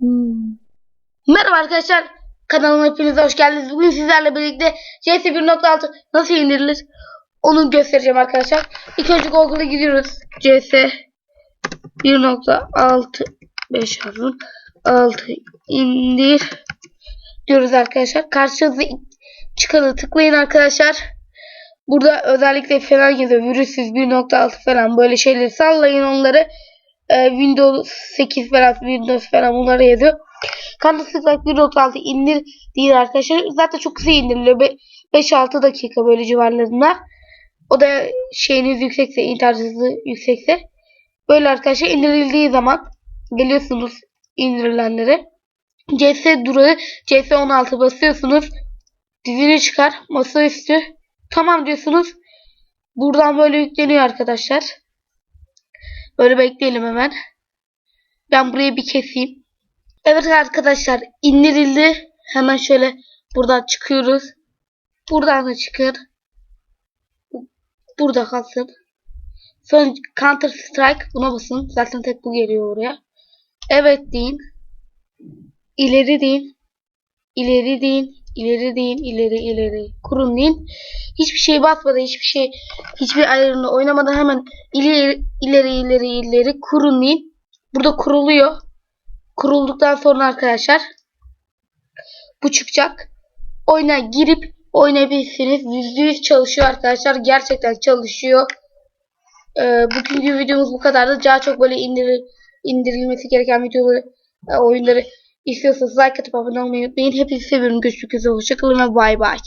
Hmm. Merhaba arkadaşlar. Kanalıma hepiniz hoş geldiniz. Bugün sizlerle birlikte CS 1.6 nasıl indirilir onu göstereceğim arkadaşlar. İlk önce Google'a gidiyoruz. CS 1.6 5 yazın. 6 indir diyoruz arkadaşlar. Karşınıza çıkanı tıklayın arkadaşlar. Burada özellikle falan yazıyor. Virüsüz 1.6 falan böyle şeyleri sallayın onları. Ee, Windows 8 falan Windows falan bunları yazıyor. Counter Strike 1.6 indir değil arkadaşlar. Zaten çok kısa indiriliyor. 5-6 dakika böyle civarlarında. O da şeyiniz yüksekse, internet hızı yüksekse. Böyle arkadaşlar indirildiği zaman geliyorsunuz indirilenlere. CS durağı CS16 basıyorsunuz. Dizini çıkar. Masaüstü. Tamam diyorsunuz. Buradan böyle yükleniyor arkadaşlar. Böyle bekleyelim hemen. Ben burayı bir keseyim. Evet arkadaşlar indirildi. Hemen şöyle buradan çıkıyoruz. Buradan da çıkın. Burada kalsın. Sonra Counter Strike buna basın. Zaten tek bu geliyor oraya. Evet deyin. İleri deyin. İleri deyin. İleri deyin. İleri ileri. Kurun deyin. Hiçbir şey basmadan hiçbir şey hiçbir ayarını oynamadan hemen ileri ileri ileri ileri kurun deyin. Burada kuruluyor. Kurulduktan sonra arkadaşlar bu çıkacak. Oyuna girip oynayabilirsiniz. %100 çalışıyor arkadaşlar. Gerçekten çalışıyor. Ee, bugünkü videomuz bu kadardı. Daha çok böyle indir, indirilmesi gereken videoları, e, oyunları istiyorsanız like atıp abone olmayı unutmayın. Hepinizi seviyorum. Görüşmek üzere. Hoşçakalın ve bay bay.